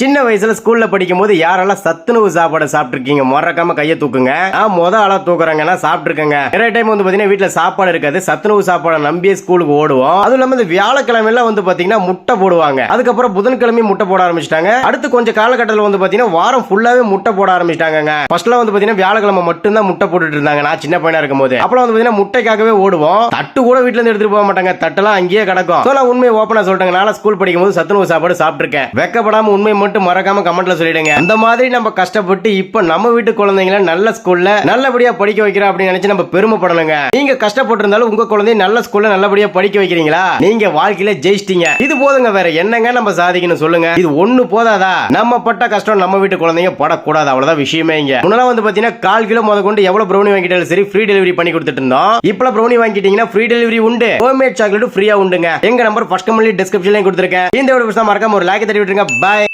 சின்ன வயசுல ஸ்கூல்ல படிக்கும் போது யாரெல்லாம் சத்துணவு சாப்பாடு சாப்பிட்டுருக்கீங்க? மறக்காம கையை தூக்குங்க. நான் முத ஆளா தூக்குறாங்கன்னா சாப்பிட்டுருக்கேங்க. நிறைய டைம் வந்து பாத்தீங்கன்னா வீட்டுல சாப்பாடு இருக்காது. சத்துணவு சாப்பாடை நம்பியே ஸ்கூலுக்கு ஓடுவோம். அதுவும் இல்லாம இந்த வியாழக்கிழமை வந்து பாத்தீங்கன்னா முட்டை போடுவாங்க. அதுக்கப்புறம் புதன்கிழமை முட்டை போட ஆரம்பிச்சிட்டாங்க. அடுத்து கொஞ்சம் காலகட்டத்தில் வந்து பாத்தீங்கன்னா வாரம் ஃபுல்லாவே முட்டை போட ஆரம்பிச்சிட்டாங்க ஃபர்ஸ்ட்ல வந்து பாத்தீங்கன்னா வியாழக்கிழமை மட்டும்தான் முட்டை போட்டுட்டு இருந்தாங்க. நான் சின்ன பையனா இருக்கும் போது அப்புறம் வந்து பாத்தீங்கன்னா முட்டைக்காகவே ஓடுவோம். தட்டு கூட வீட்டுல இருந்து எடுத்துட்டு போக மாட்டாங்க. தட்டெல்லாம் அங்கேயே கிடக்கும். நான் உண்மையை ஓப்பனா சொல்லிட்டேங்க. நான் ஸ்கூல் படிக்கும் போது சத்துணவு சாப்பாடு சாப்பிட்டுருக்கேன். வெக்கப்படாம உண்மை மட்டும் மறக்காம கமெண்ட்ல சொல்லிடுங்க. அந்த மாதிரி நம்ம கஷ்டப்பட்டு இப்ப நம்ம வீட்டு குழந்தைங்கள நல்ல ஸ்கூல்ல நல்லபடியா படிக்க வைக்கிறோம் அப்படின்னு நினைச்சு நம்ம பெருமைப்படணுங்க. நீங்க கஷ்டப்பட்டு இருந்தாலும் உங்க குழந்தைய நல்ல ஸ்கூல்ல நல்லபடியா படிக்க வைக்கிறீங்களா? நீங்க வாழ்க்கையில ஜெயிச்சிட்டீங்க. இது போதுங்க வேற என்னங்க நம்ம சாதிக்கணும் சொல்லுங்க. இது ஒண்ணு போதாதா? நம்ம பட்ட கஷ்டம் நம்ம வீட்டு குழந்தைங்க படக்கூடாது. அவ்வளவுதான் விஷயமே இங்க. முன்னெல்லாம் வந்து பாத்தீங்கன்னா கால் கிலோ முத கொண்டு எவ்வளவு ப்ரௌனி வாங்கிட்டாலும் சரி ஃப்ரீ டெலிவரி பண்ணி கொடுத்துட்டு இருந்தோம். இப்ப ப்ரௌனி வாங்கிட்டீங்கன்னா ஃப்ரீ டெலிவரி உண்டு. ஹோம்மேட் சாக்லேட் ஃப்ரீயா உண்டுங்க. எங்க நம்பர் ஃபர்ஸ்ட் கமெண்ட்லி டிஸ்கிரிப்ஷன்லயும் கொடுத்துருக்கேன். இந்த வீடியோ மறக்காம ஒரு லைக் தட்டி விட்டுருங்க. பாய்